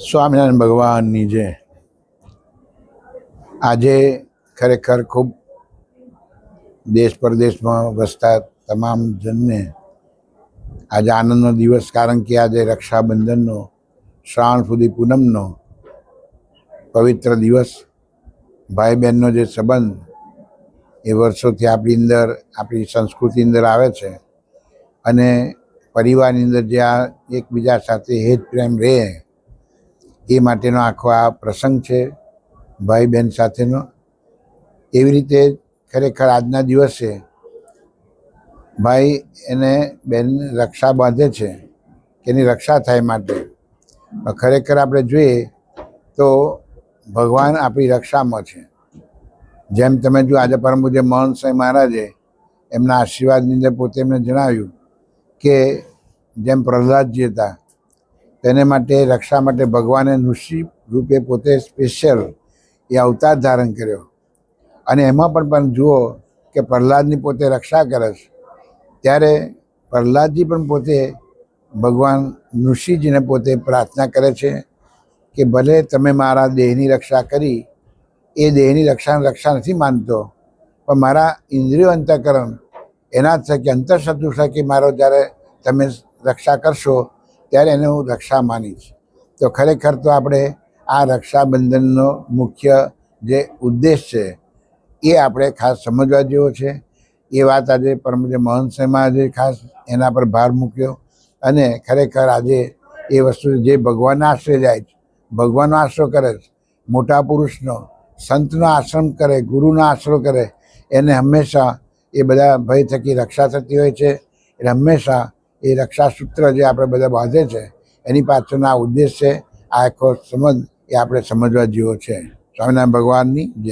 સ્વામિનારાયણ ભગવાનની જે આજે ખરેખર ખૂબ દેશ પરદેશમાં વસતા તમામ જનને આજે આનંદનો દિવસ, કારણ કે આજે રક્ષાબંધનનો, શ્રાવણ સુધી પૂનમનો પવિત્ર દિવસ ભાઈ બહેનનો જે સંબંધ એ વર્ષોથી આપણી અંદર, આપણી સંસ્કૃતિ અંદર આવે છે. અને પરિવારની અંદર જે આ એકબીજા સાથે હેત પ્રેમ રહે એ માટેનો આખો આ પ્રસંગ છે ભાઈ બહેન સાથેનો. એવી રીતે ખરેખર આજના દિવસે ભાઈ એને બેન રક્ષા બાંધે છે, કે એની રક્ષા થાય માટે. ખરેખર આપણે જોઈએ તો ભગવાન આપણી રક્ષામાં છે. જેમ તમે જો આજે પરમ પૂજ્ય મોહન સાંઈ મહારાજે એમના આશીર્વાદની અંદર પોતે એમને જણાવ્યું કે જેમ પ્રહલાદજી હતા તેને માટે રક્ષા માટે ભગવાને ઋષિ રૂપે પોતે સ્પેશિયલ એ અવતાર ધારણ કર્યો. અને એમાં પણ પણ જુઓ કે પ્રહલાદની પોતે રક્ષા કરે છે. ત્યારે પ્રહલાદજી પણ પોતે ભગવાન ઋષિજીને પોતે પ્રાર્થના કરે છે કે ભલે તમે મારા દેહની રક્ષા કરી, એ દેહની રક્ષા રક્ષા નથી માનતો, પણ મારા ઇન્દ્રિય અંતઃકરણ એના જ થકી અંતરશત્રુ થકી મારો જ્યારે તમે રક્ષા કરશો ત્યારે એને હું રક્ષા માનીશ તો ખરેખર તો આપણે આ રક્ષાબંધનનો મુખ્ય જે ઉદ્દેશ છે, એ આપણે ખાસ સમજવા જેવો છે. એ વાત આજે પરમ જે સાહેબમાં આજે ખાસ એના પર ભાર મૂક્યો અને ખરેખર આજે એ વસ્તુ જે ભગવાનના આશરે જાય છે, ભગવાનનો આશરો કરે છે, મોટા પુરુષનો, સંતનો આશ્રમ કરે, ગુરુનો આશરો કરે, એને હંમેશા એ બધા ભય થકી રક્ષા થતી હોય છે. એટલે હંમેશા એ રક્ષા સૂત્ર જે આપણે બધા બાંધે છે, એની પાછળનો ઉદ્દેશ છે, આ આખો સમજ એ આપણે સમજવા જેવો છે. સ્વામિનારાયણ ભગવાનની